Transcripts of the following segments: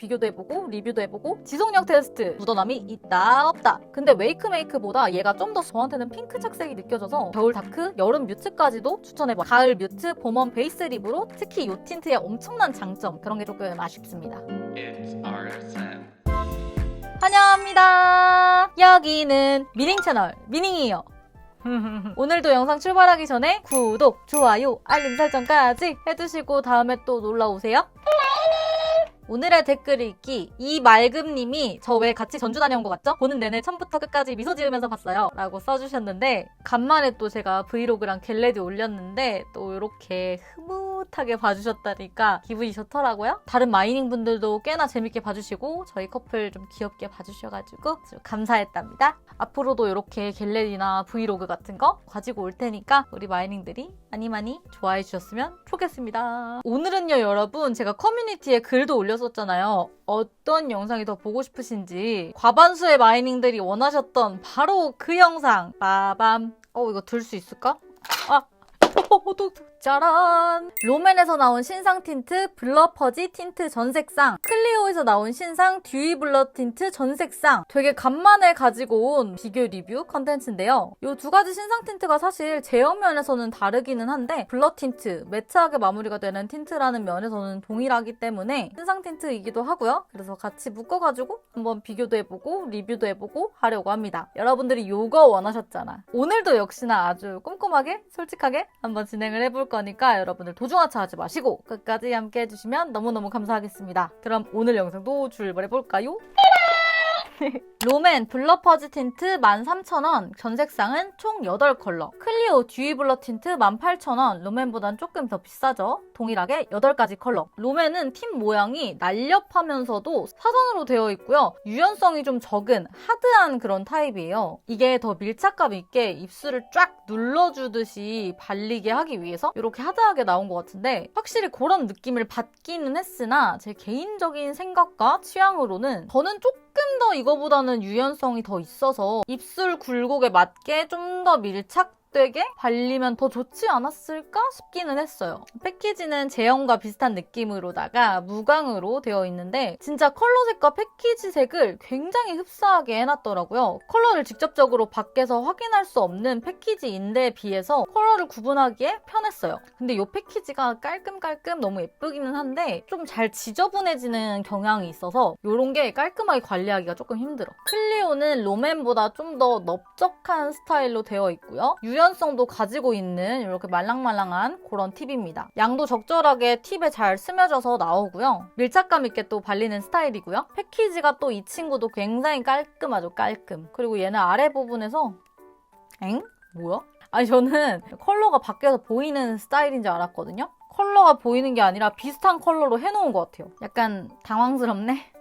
비교도 해보고 리뷰도 해보고 지속력 테스트 묻어남이 있다 없다. 근데 웨이크메이크보다 얘가 좀 더 저한테는 핑크 착색이 느껴져서 겨울 다크, 여름 뮤트까지도 추천해봐. 가을 뮤트, 봄원 베이스 립으로 특히 이 틴트의 엄청난 장점 그런 게 조금 아쉽습니다. 환영합니다. 여기는 미닝 채널 미닝이에요. 오늘도 영상 출발하기 전에 구독, 좋아요, 알림 설정까지 해두시고 다음에 또 놀러오세요. 오늘의 댓글 읽기 이 맑음님이 저 왜 같이 전주 다녀온 것 같죠? 보는 내내 처음부터 끝까지 미소 지으면서 봤어요 라고 써주셨는데 간만에 또 제가 브이로그랑 겟레디 올렸는데 또 이렇게 흐뭇하게 봐주셨다니까 기분이 좋더라고요 다른 마이닝 분들도 꽤나 재밌게 봐주시고 저희 커플 좀 귀엽게 봐주셔가지고 좀 감사했답니다 앞으로도 이렇게 겟레디나 브이로그 같은 거 가지고 올 테니까 우리 마이닝들이 많이 많이 좋아해 주셨으면 좋겠습니다. 오늘은요 여러분 제가 커뮤니티에 글도 올 렸었잖아요. 어떤 영상이 더 보고 싶으신지 과반수의 마이닝들이 원하셨던 바로 그 영상 빠밤 어 이거 들 수 있을까? 아 또 짜란! 롬앤에서 나온 신상 틴트 블러 퍼지 틴트 전색상 클리오에서 나온 신상 듀이 블러 틴트 전색상 되게 간만에 가지고 온 비교 리뷰 컨텐츠인데요. 이 두 가지 신상 틴트가 사실 제형 면에서는 다르기는 한데 블러 틴트, 매트하게 마무리가 되는 틴트라는 면에서는 동일하기 때문에 신상 틴트이기도 하고요. 그래서 같이 묶어가지고 한번 비교도 해보고 리뷰도 해보고 하려고 합니다. 여러분들이 요거 원하셨잖아. 오늘도 역시나 아주 꼼꼼하게 솔직하게 한번 진행을 해볼 거니까 여러분들 도중하차 하지 마시고 끝까지 함께 해주시면 너무너무 감사하겠습니다. 그럼 오늘 영상도 출발해볼까요? 롬앤 블러 퍼지 틴트 13,000원, 전색상은 총 8컬러. 클리오 듀이 블러 틴트 18,000원, 롬앤보단 조금 더 비싸죠? 동일하게 8가지 컬러. 롬앤은 틴 모양이 날렵하면서도 사선으로 되어 있고요. 유연성이 좀 적은 하드한 그런 타입이에요. 이게 더 밀착감 있게 입술을 쫙 눌러주듯이 발리게 하기 위해서 이렇게 하드하게 나온 것 같은데 확실히 그런 느낌을 받기는 했으나 제 개인적인 생각과 취향으로는 저는 조금 더 이거보다는 유연성이 더 있어서 입술 굴곡에 맞게 좀 더 밀착 되게 발리면 더 좋지 않았을까 싶기는 했어요. 패키지는 제형과 비슷한 느낌으로다가 무광으로 되어 있는데 진짜 컬러색과 패키지색을 굉장히 흡사하게 해놨더라고요. 컬러를 직접적으로 밖에서 확인할 수 없는 패키지인데 비해서 컬러를 구분하기에 편했어요. 근데 이 패키지가 깔끔깔끔 너무 예쁘기는 한데 좀 잘 지저분해지는 경향이 있어서 이런 게 깔끔하게 관리하기가 조금 힘들어. 클리오는 롬앤보다 좀 더 넓적한 스타일로 되어 있고요. 성도 가지고 있는 이렇게 말랑말랑한 그런 팁입니다. 양도 적절하게 팁에 잘 스며져서 나오고요. 밀착감 있게 또 발리는 스타일이고요. 패키지가 또 이 친구도 굉장히 깔끔하죠, 깔끔. 그리고 얘는 아래 부분에서 엥? 뭐야? 아니 저는 컬러가 밖에서 보이는 스타일인 줄 알았거든요. 컬러가 보이는 게 아니라 비슷한 컬러로 해놓은 것 같아요. 약간 당황스럽네.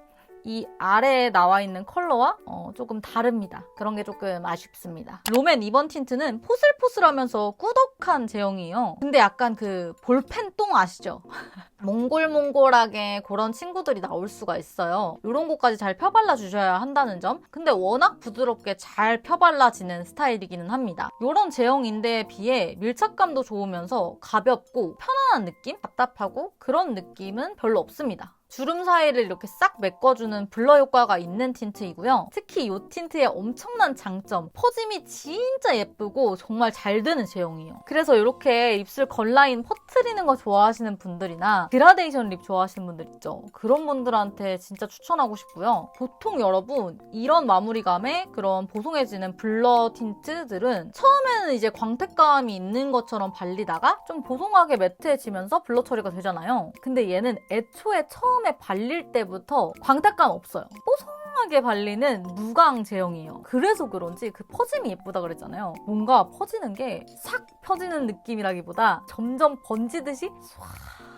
이 아래에 나와 있는 컬러와 어, 조금 다릅니다. 그런 게 조금 아쉽습니다. 롬앤 이번 틴트는 포슬포슬하면서 꾸덕한 제형이에요. 근데 약간 그 볼펜 똥 아시죠? 몽골몽골하게 그런 친구들이 나올 수가 있어요. 이런 곳까지 잘 펴발라 주셔야 한다는 점. 근데 워낙 부드럽게 잘 펴발라지는 스타일이기는 합니다. 이런 제형인데 비해 밀착감도 좋으면서 가볍고 편안한 느낌? 답답하고 그런 느낌은 별로 없습니다. 주름 사이를 이렇게 싹 메꿔주는 블러 효과가 있는 틴트이고요. 특히 이 틴트의 엄청난 장점, 퍼짐이 진짜 예쁘고 정말 잘 드는 제형이에요. 그래서 이렇게 입술 걸라인 퍼트리는 거 좋아하시는 분들이나 그라데이션 립 좋아하시는 분들 있죠. 그런 분들한테 진짜 추천하고 싶고요. 보통 여러분 이런 마무리감에 그런 보송해지는 블러 틴트들은 처음에는 이제 광택감이 있는 것처럼 발리다가 좀 보송하게 매트해지면서 블러 처리가 되잖아요. 근데 얘는 애초에 처음 에 발릴 때부터 광택감 없어요. 뽀송하게 발리는 무광 제형이에요. 그래서 그런지 그 퍼짐이 예쁘다 그랬잖아요. 뭔가 퍼지는 게 싹 펴지는 느낌이라기보다 점점 번지듯이 쏴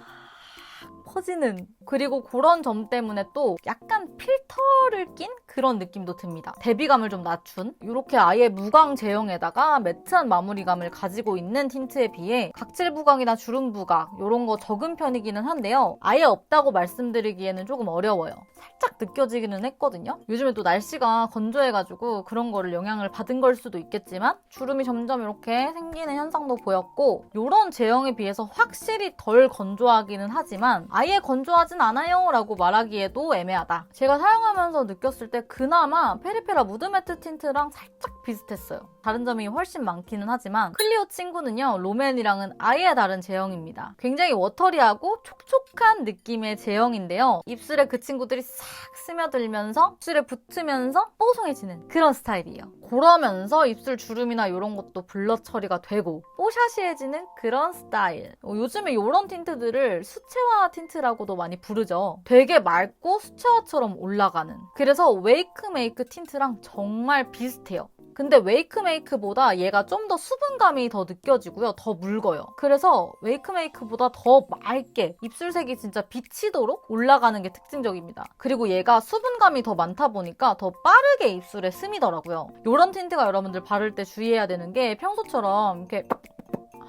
퍼지는 그리고 그런 점 때문에 또 약간 필터를 낀 그런 느낌도 듭니다. 대비감을 좀 낮춘 이렇게 아예 무광 제형에다가 매트한 마무리감을 가지고 있는 틴트에 비해 각질 부각이나 주름 부각 이런 거 적은 편이기는 한데요. 아예 없다고 말씀드리기에는 조금 어려워요. 살짝 느껴지기는 했거든요. 요즘에 또 날씨가 건조해가지고 그런 거를 영향을 받은 걸 수도 있겠지만 주름이 점점 이렇게 생기는 현상도 보였고 이런 제형에 비해서 확실히 덜 건조하기는 하지만 아예 건조하진 않아요 라고 말하기에도 애매하다. 제가 사용하면서 느꼈을 때 그나마 페리페라 무드 매트 틴트랑 살짝 비슷했어요. 다른 점이 훨씬 많기는 하지만 클리오 친구는요 롬앤이랑은 아예 다른 제형입니다. 굉장히 워터리하고 촉촉한 느낌의 제형인데요. 입술에 그 친구들이 싹 스며들면서 입술에 붙으면서 뽀송해지는 그런 스타일이에요. 그러면서 입술 주름이나 이런 것도 블러 처리가 되고 뽀샤시해지는 그런 스타일. 어, 요즘에 이런 틴트들을 수채화 틴트 라고도 많이 부르죠. 되게 맑고 수채화처럼 올라가는. 그래서 웨이크 메이크 틴트랑 정말 비슷해요. 근데 웨이크 메이크보다 얘가 좀 더 수분감이 더 느껴지고요. 더 묽어요. 그래서 웨이크 메이크보다 더 맑게 입술색이 진짜 비치도록 올라가는 게 특징적입니다. 그리고 얘가 수분감이 더 많다 보니까 더 빠르게 입술에 스미더라고요. 이런 틴트가 여러분들 바를 때 주의해야 되는 게 평소처럼 이렇게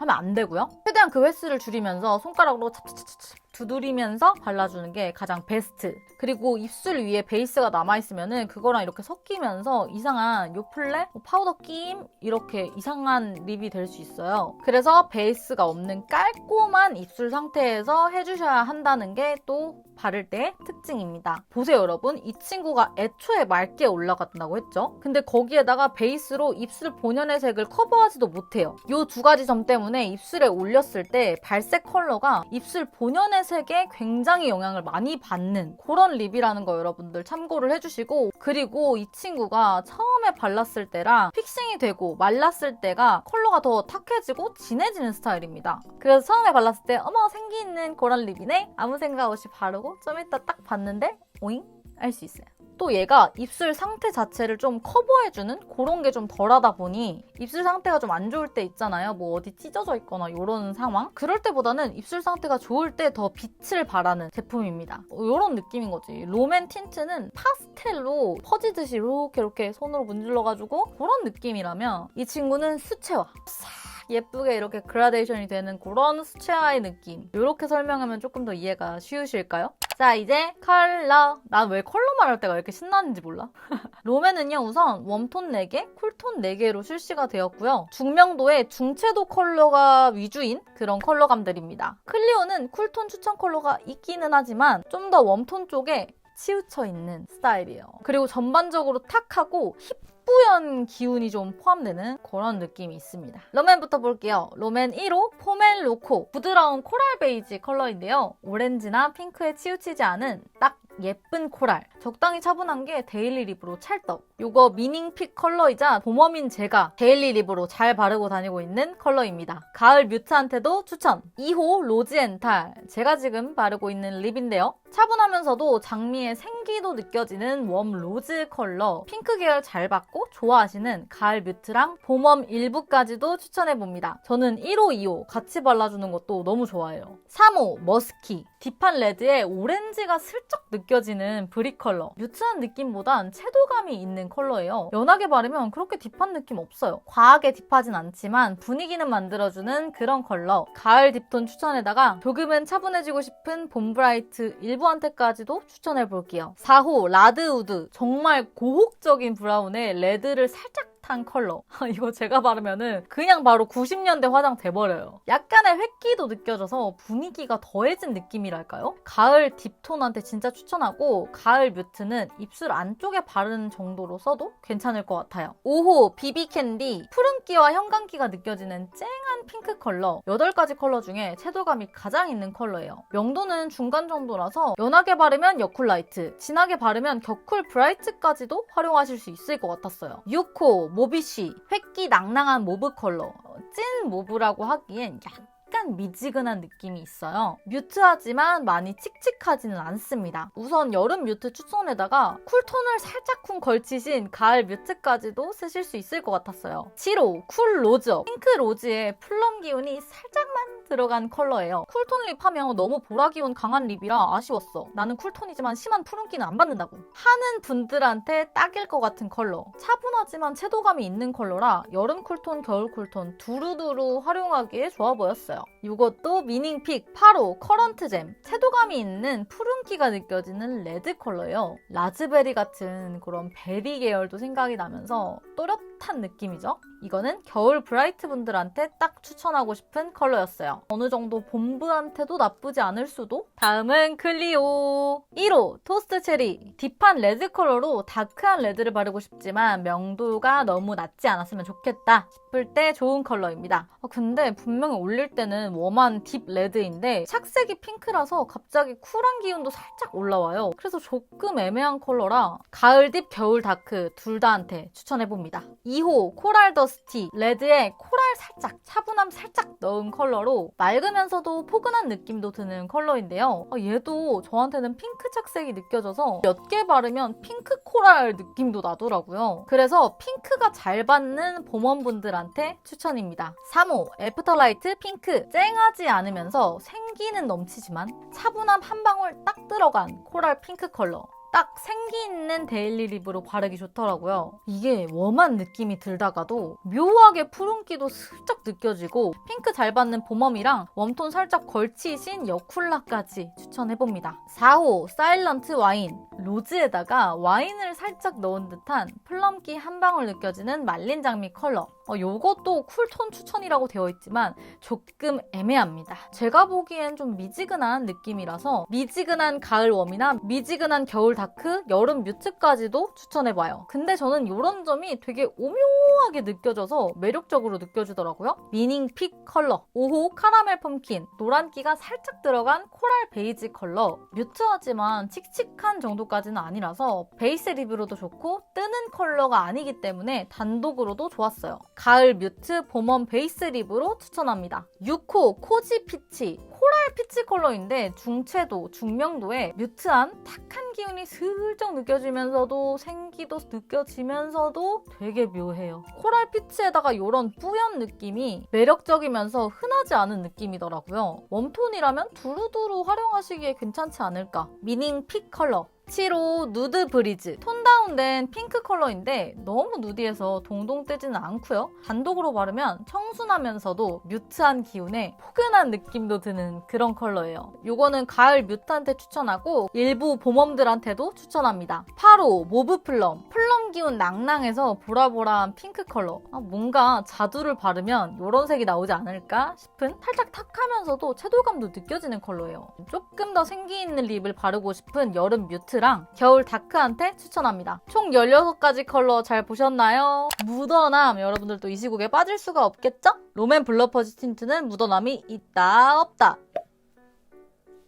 하면 안 되고요. 최대한 그 횟수를 줄이면서 손가락으로 찹찹찹찹 두드리면서 발라주는 게 가장 베스트. 그리고 입술 위에 베이스가 남아있으면은 그거랑 이렇게 섞이면서 이상한 요플레, 뭐 파우더 끼임 이렇게 이상한 립이 될 수 있어요. 그래서 베이스가 없는 깔끔한 입술 상태에서 해주셔야 한다는 게 또 바를 때 특징입니다. 보세요 여러분 이 친구가 애초에 맑게 올라간다고 했죠. 근데 거기에다가 베이스로 입술 본연의 색을 커버하지도 못해요. 이 두 가지 점 때문에 입술에 올렸을 때 발색 컬러가 입술 본연의 색에 굉장히 영향을 많이 받는 그런 립이라는 거 여러분들 참고를 해주시고 그리고 이 친구가 처음에 발랐을 때랑 픽싱이 되고 말랐을 때가 컬러가 더 탁해지고 진해지는 스타일입니다. 그래서 처음에 발랐을 때 어머 생기 있는 그런 립이네 아무 생각 없이 바르고 좀 이따 딱 봤는데 오잉? 알 수 있어요. 또 얘가 입술 상태 자체를 좀 커버해주는 그런 게 좀 덜하다 보니 입술 상태가 좀 안 좋을 때 있잖아요. 뭐 어디 찢어져 있거나 이런 상황. 그럴 때보다는 입술 상태가 좋을 때 더 빛을 발하는 제품입니다. 이런 느낌인 거지. 롬앤 틴트는 파스텔로 퍼지듯이 이렇게 이렇게 손으로 문질러가지고 그런 느낌이라면 이 친구는 수채화. 싹 예쁘게 이렇게 그라데이션이 되는 그런 수채화의 느낌. 이렇게 설명하면 조금 더 이해가 쉬우실까요? 자, 이제 컬러. 난 왜 컬러 말할 때가 이렇게 신나는지 몰라. 롬앤은요, 우선 웜톤 4개, 쿨톤 4개로 출시가 되었고요. 중명도의 중채도 컬러가 위주인 그런 컬러감들입니다. 클리오는 쿨톤 추천 컬러가 있기는 하지만 좀 더 웜톤 쪽에 치우쳐 있는 스타일이에요. 그리고 전반적으로 탁하고 힙부연 기운이 좀 포함되는 그런 느낌이 있습니다. 롬앤부터 볼게요. 롬앤 1호 포멜 로코 부드러운 코랄 베이지 컬러인데요. 오렌지나 핑크에 치우치지 않은 딱 예쁜 코랄. 적당히 차분한 게 데일리 립으로 찰떡. 요거 미닝픽 컬러이자 봄웜인 제가 데일리 립으로 잘 바르고 다니고 있는 컬러입니다. 가을 뮤트한테도 추천. 2호 로지엔탈. 제가 지금 바르고 있는 립인데요. 차분하면서도 장미의 생기도 느껴지는 웜 로즈 컬러. 핑크 계열 잘 받고 좋아하시는 가을 뮤트랑 봄웜 일부까지도 추천해봅니다. 저는 1호, 2호 같이 발라주는 것도 너무 좋아해요. 3호 머스키. 딥한 레드에 오렌지가 슬쩍 느껴 지는 브릭 컬러. 뮤트한 느낌보단 채도감이 있는 컬러예요. 연하게 바르면 그렇게 딥한 느낌 없어요. 과하게 딥하진 않지만 분위기는 만들어주는 그런 컬러. 가을 딥톤 추천에다가 조금은 차분해지고 싶은 봄브라이트 일부한테까지도 추천해볼게요. 4호 라드우드. 정말 고혹적인 브라운에 레드를 살짝 탄 컬러. 이거 제가 바르면은 그냥 바로 90년대 화장 돼버려요. 약간의 획기도 느껴져서 분위기가 더해진 느낌이랄까요? 가을 딥톤한테 진짜 추천하고 가을 뮤트는 입술 안쪽에 바르는 정도로 써도 괜찮을 것 같아요. 5호 비비캔디 푸른기와 형광기가 느껴지는 쨍한 핑크 컬러 8가지 컬러 중에 채도감이 가장 있는 컬러예요. 명도는 중간 정도라서 연하게 바르면 여쿨라이트, 진하게 바르면 겨쿨 브라이트까지도 활용하실 수 있을 것 같았어요. 6호 모비쉬 획기 낭낭한 모브 컬러 찐 모브라고 하기엔 약간 미지근한 느낌이 있어요. 뮤트하지만 많이 칙칙하지는 않습니다. 우선 여름 뮤트 추천에다가 쿨톤을 살짝쿵 걸치신 가을 뮤트까지도 쓰실 수 있을 것 같았어요. 7호 쿨 로저 핑크 로즈에 플럼 기운이 살짝만 들어간 컬러예요. 쿨톤 립 하면 너무 보라 기운 강한 립이라 아쉬웠어. 나는 쿨톤이지만 심한 푸른기는 안 받는다고. 하는 분들한테 딱일 것 같은 컬러. 차분하지만 채도감이 있는 컬러라 여름 쿨톤, 겨울 쿨톤 두루두루 활용하기에 좋아 보였어요. 있어요. 이것도 미닝픽 8호 커런트 잼. 채도감이 있는 푸른기가 느껴지는 레드 컬러예요. 라즈베리 같은 그런 베리 계열도 생각이 나면서 또렷한 느낌이죠. 이거는 겨울 브라이트 분들한테 딱 추천하고 싶은 컬러였어요. 어느 정도 봄브한테도 나쁘지 않을 수도? 다음은 클리오 1호 토스트 체리 딥한 레드 컬러로 다크한 레드를 바르고 싶지만 명도가 너무 낮지 않았으면 좋겠다 싶을 때 좋은 컬러입니다. 아, 근데 분명히 올릴 때는 웜한 딥 레드인데 착색이 핑크라서 갑자기 쿨한 기운도 살짝 올라와요. 그래서 조금 애매한 컬러라 가을 딥 겨울 다크 둘 다한테 추천해봅니다. 2호 코랄 더스티 레드에 코랄 살짝 차분함 살짝 넣은 컬러로 맑으면서도 포근한 느낌도 드는 컬러인데요. 아, 얘도 저한테는 핑크 착색이 느껴져서 몇 개 바르면 핑크 코랄 느낌도 나더라고요. 그래서 핑크가 잘 받는 봄원분들한테 추천입니다. 3호 애프터라이트 핑크 쨍하지 않으면서 생기는 넘치지만 차분함 한 방울 딱 들어간 코랄 핑크 컬러. 딱 생기 있는 데일리 립으로 바르기 좋더라고요. 이게 웜한 느낌이 들다가도 묘하게 푸른기도 슬쩍 느껴지고 핑크 잘 받는 봄웜이랑 웜톤 살짝 걸치신 여쿨라까지 추천해봅니다. 4호 사일런트 와인 로즈에다가 와인을 살짝 넣은 듯한 플럼기 한 방울 느껴지는 말린 장미 컬러. 어, 요것도 쿨톤 추천이라고 되어 있지만 조금 애매합니다. 제가 보기엔 좀 미지근한 느낌이라서 미지근한 가을 웜이나 미지근한 겨울 다크, 여름 뮤트까지도 추천해봐요. 근데 저는 이런 점이 되게 오묘하게 느껴져서 매력적으로 느껴지더라고요. 미닝 픽 컬러, 5호 카라멜 펌킨, 노란기가 살짝 들어간 코랄 베이지 컬러. 뮤트하지만 칙칙한 정도까지는 아니라서 베이스 리뷰로도 좋고 뜨는 컬러가 아니기 때문에 단독으로도 좋았어요. 가을 뮤트 봄웜 베이스 립으로 추천합니다. 6호 코지 피치 코랄 피치 컬러인데 중채도 중명도에 뮤트한 탁한 기운이 슬쩍 느껴지면서도 생기도 느껴지면서도 되게 묘해요. 코랄 피치에다가 이런 뿌연 느낌이 매력적이면서 흔하지 않은 느낌이더라고요. 웜톤이라면 두루두루 활용하시기에 괜찮지 않을까. 미닝 픽 컬러 7호 누드 브리즈 톤 다운된 핑크 컬러인데 너무 누디해서 동동 뜨지는 않고요. 단독으로 바르면 청순하면서도 뮤트한 기운에 포근한 느낌도 드는 그런 컬러예요. 요거는 가을 뮤트한테 추천하고 일부 봄웜들한테도 추천합니다. 8호 모브 플럼 플럼 기운 낭낭해서 보라보라한 핑크 컬러 아, 뭔가 자두를 바르면 이런 색이 나오지 않을까 싶은 살짝 탁하면서도 채도감도 느껴지는 컬러예요. 조금 더 생기 있는 립을 바르고 싶은 여름 뮤트 랑 겨울 다크한테 추천합니다. 총 16가지 컬러 잘 보셨나요? 묻어남 여러분들도 이 시국에 빠질 수가 없겠죠? 롬앤 블러퍼지 틴트는 묻어남이 있다 없다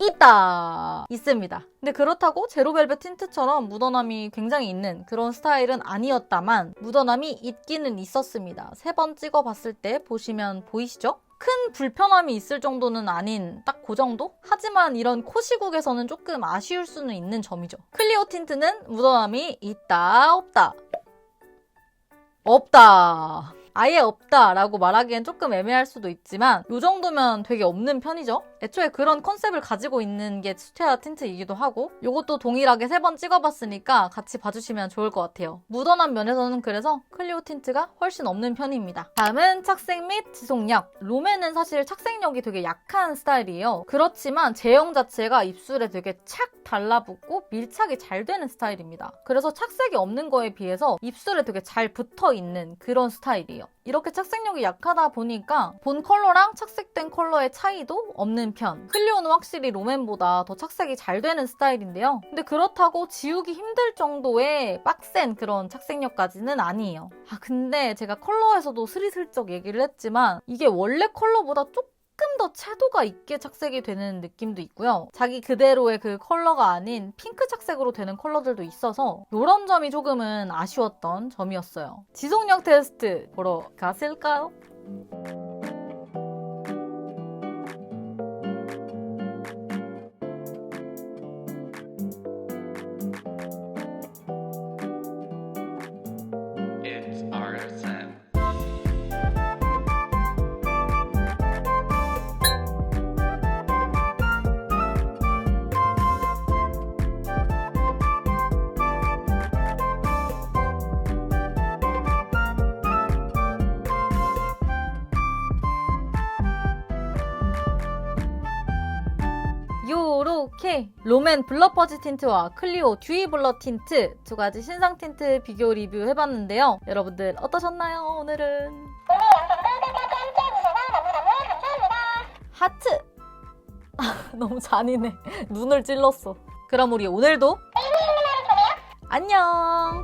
있다 있습니다. 근데 그렇다고 제로벨벳 틴트처럼 묻어남이 굉장히 있는 그런 스타일은 아니었다만 묻어남이 있기는 있었습니다. 세 번 찍어봤을 때 보시면 보이시죠? 큰 불편함이 있을 정도는 아닌 딱 그 정도? 하지만 이런 코시국에서는 조금 아쉬울 수는 있는 점이죠. 클리오 틴트는 묻어남이 있다 없다 없다. 아예 없다라고 말하기엔 조금 애매할 수도 있지만 이 정도면 되게 없는 편이죠. 애초에 그런 컨셉을 가지고 있는 게 스테아 틴트이기도 하고 이것도 동일하게 세 번 찍어봤으니까 같이 봐주시면 좋을 것 같아요. 묻어난 면에서는 그래서 클리오 틴트가 훨씬 없는 편입니다. 다음은 착색 및 지속력. 롬에는 사실 착색력이 되게 약한 스타일이에요. 그렇지만 제형 자체가 입술에 되게 착 달라붙고 밀착이 잘 되는 스타일입니다. 그래서 착색이 없는 거에 비해서 입술에 되게 잘 붙어 있는 그런 스타일이에요. 이렇게 착색력이 약하다 보니까 본 컬러랑 착색된 컬러의 차이도 없는 편. 클리오는 확실히 롬앤보다 더 착색이 잘 되는 스타일인데요. 근데 그렇다고 지우기 힘들 정도의 빡센 그런 착색력까지는 아니에요. 아, 근데 제가 컬러에서도 스리슬쩍 얘기를 했지만 이게 원래 컬러보다 조금 조금 더 채도가 있게 착색이 되는 느낌도 있고요. 자기 그대로의 그 컬러가 아닌 핑크 착색으로 되는 컬러들도 있어서 이런 점이 조금은 아쉬웠던 점이었어요. 지속력 테스트 보러 갔을까요? 오케이. 롬앤 블러 퍼지 틴트와 클리오 듀이 블러 틴트 두 가지 신상 틴트 비교 리뷰 해봤는데요. 여러분들 어떠셨나요? 오늘은 하트. 너무 잔인해. 눈을 찔렀어. 그럼 우리 오늘도 안녕.